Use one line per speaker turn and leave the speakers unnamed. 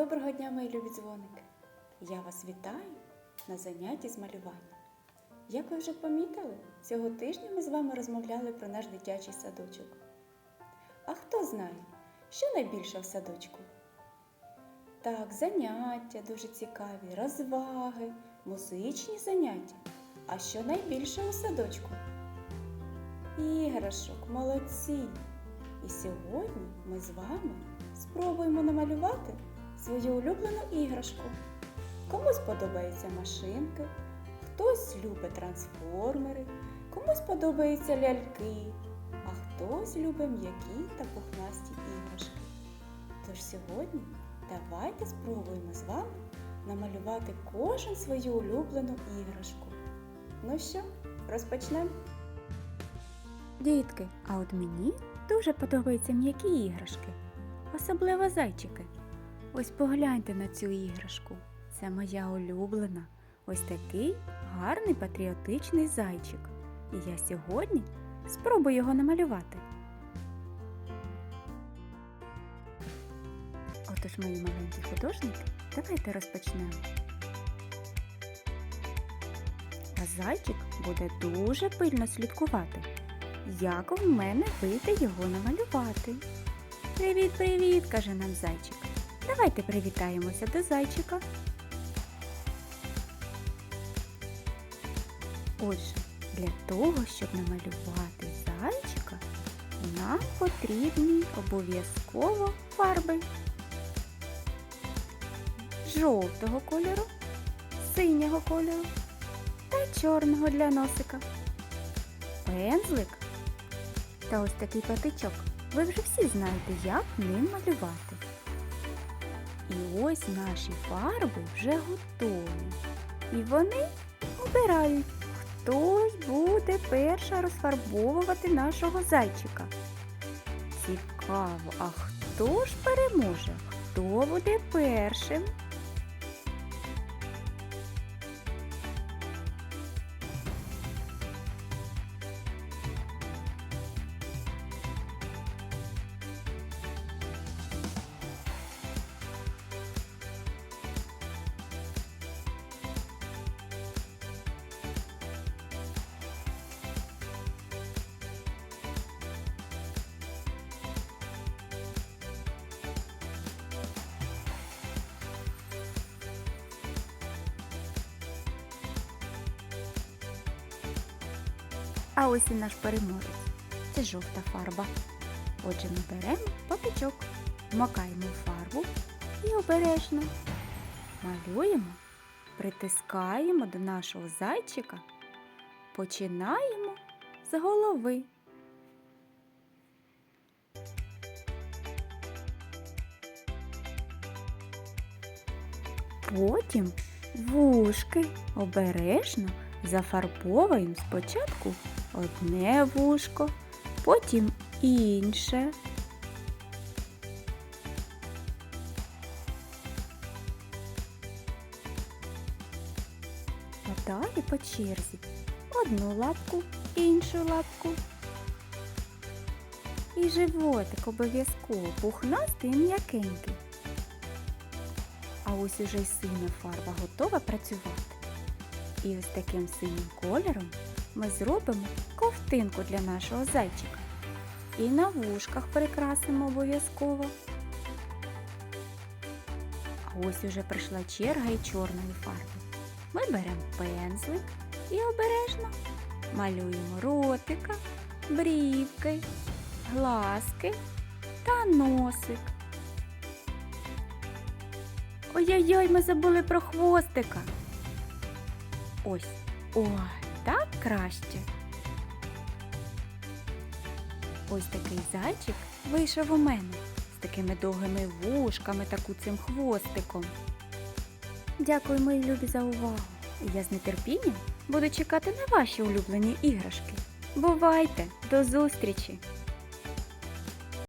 Доброго дня, мої любі дзвоники! Я вас вітаю на занятті з малювання. Як ви вже помітили, цього тижня ми з вами розмовляли про наш дитячий садочок. А хто знає, що найбільше в садочку? Так, заняття дуже цікаві, розваги, музичні заняття. А що найбільше у садочку? Іграшок, молодці! І сьогодні ми з вами спробуємо намалювати свою улюблену іграшку. Комусь подобаються машинки, хтось любить трансформери, комусь подобаються ляльки, а хтось любить м'які та пухнасті іграшки. Тож сьогодні давайте спробуємо з вами намалювати кожен свою улюблену іграшку. Ну що, розпочнемо?
Дітки, а от мені дуже подобаються м'які іграшки, особливо зайчики. Ось погляньте на цю іграшку. Це моя улюблена. Ось такий гарний патріотичний зайчик. І я сьогодні спробую його намалювати. Отож, мої маленькі художники, давайте розпочнемо. А зайчик буде дуже пильно слідкувати, як в мене вийде його намалювати. Привіт, привіт, каже нам зайчик. Давайте привітаємося до зайчика. Отже, для того, щоб намалювати зайчика, нам потрібні обов'язково фарби жовтого кольору, синього кольору та чорного для носика. Пензлик та ось такий патичок. Ви вже всі знаєте, як ним малювати. І ось наші фарби вже готові. І вони обирають, хтось буде перша розфарбовувати нашого зайчика. Цікаво, а хто ж переможе? Хто буде першим? А ось і наш переможець. Це жовта фарба. Отже, ми беремо папічок, вмакаємо фарбу і обережно малюємо, притискаємо до нашого зайчика, починаємо з голови. Потім вушки обережно зафарбовуємо спочатку одне вушко, потім інше. А далі по черзі одну лапку, іншу лапку. І животик обов'язково пухнастий і м'якенький. А ось уже й синя фарба готова працювати. І ось таким синім кольором ми зробимо ковтинку для нашого зайчика. І на вушках прикрасимо обов'язково. А ось уже прийшла черга і чорної фарби. Ми беремо пензлик і обережно малюємо ротика, брівки, глазки та носик. Ой-ой-ой, ми забули про хвостика. Ось. Ой, так краще. Ось такий зайчик вийшов у мене з такими довгими вушками та куцим хвостиком. Дякую, мої любі, за увагу. І я з нетерпінням буду чекати на ваші улюблені іграшки. Бувайте! До зустрічі!